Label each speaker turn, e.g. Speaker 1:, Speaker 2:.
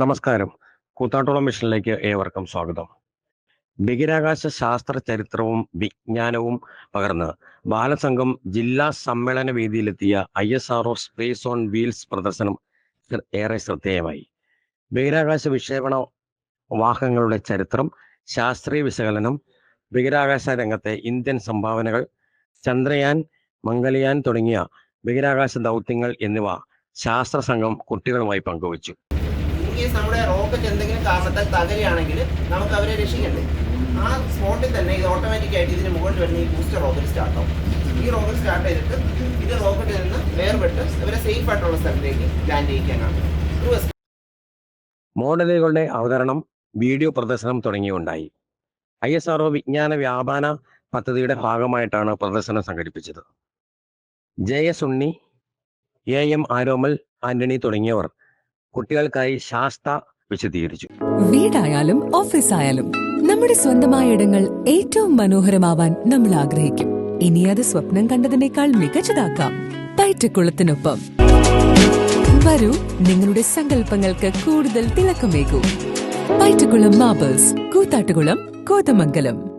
Speaker 1: നമസ്കാരം. കൂത്താട്ടോളം മിഷനിലേക്ക് ഏവർക്കും സ്വാഗതം. ബഹിരാകാശ ശാസ്ത്ര ചരിത്രവും വിജ്ഞാനവും പകർന്ന് ബാലസംഘം ജില്ലാ സമ്മേളന വേദിയിലെത്തിയ I S R space on wheels പ്രദർശനം ഏറെ ശ്രദ്ധേയമായി. ബഹിരാകാശ വിക്ഷേപണ വാഹനങ്ങളുടെ ചരിത്രം ശാസ്ത്രീയ വിശകലനം ബഹിരാകാശ രംഗത്തെ ഇന്ത്യൻ സംഭാവനകൾ ചന്ദ്രയാൻ മംഗലയാൻ തുടങ്ങിയ ബഹിരാകാശ ദൗത്യങ്ങൾ എന്നിവ ശാസ്ത്ര സംഘം കുട്ടികളുമായി പങ്കുവച്ചു.
Speaker 2: കേസ് നമ്മുടെ റോക്കറ്റ് എന്തെങ്കിലും കാരണത്താൽ തകരുകയാണെങ്കിൽ നമുക്ക് അവരെ രക്ഷിക്കണ്ടേ? ആ സ്പോട്ടിൽ തന്നെ ഇത് ഓട്ടോമാറ്റിക് ആയിട്ട് ഇതിന് മുകളിൽ വരുന്ന ഈ ബൂസ്റ്റർ റോക്കറ്റ് സ്റ്റാർട്ട് ആവും. ഈ റോക്കറ്റ് സ്റ്റാർട്ട് ചെയ്തിട്ട് ഇത് റോക്കറ്റിൽ നിന്ന് വേർപെട്ട് അവരെ സേഫ് ആയിട്ടുള്ള സ്ഥലത്തേക്ക് ലാൻഡ് ചെയ്യിക്കാനാണ്.
Speaker 1: മോഡലുകളുടെ അവതരണം വീഡിയോ പ്രദർശനം തുടങ്ങിയുണ്ടായി. ഐ എസ് ആർഒ വിജ്ഞാന വ്യാപാര പദ്ധതിയുടെ ഭാഗമായിട്ടാണ് പ്രദർശനം സംഘടിപ്പിച്ചത്. ജയസുണ്ണി എ എം ആരോമൽ ആന്റണി തുടങ്ങിയവർ കുട്ടികൾക്കായി ശാസ്ത്ര വിശദീകരിച്ചു.
Speaker 3: വീടായാലും ഓഫീസ് ആയാലും നമ്മുടെ സ്വന്തമായ ഇടങ്ങൾ ഏറ്റവും മനോഹരമാവാൻ നമ്മൾ ആഗ്രഹിക്കും. ഇനി അത് സ്വപ്നം കണ്ടതിനേക്കാൾ മികച്ചതാക്കാം. പയറ്റക്കുളത്തിനൊപ്പം വരൂ നിങ്ങളുടെ സങ്കല്പങ്ങൾക്ക് കൂടുതൽ തിളക്കമേകൂ. പയറ്റക്കുളം മാബേഴ്സ് കൂത്താട്ടുകുളം കോതമംഗലം.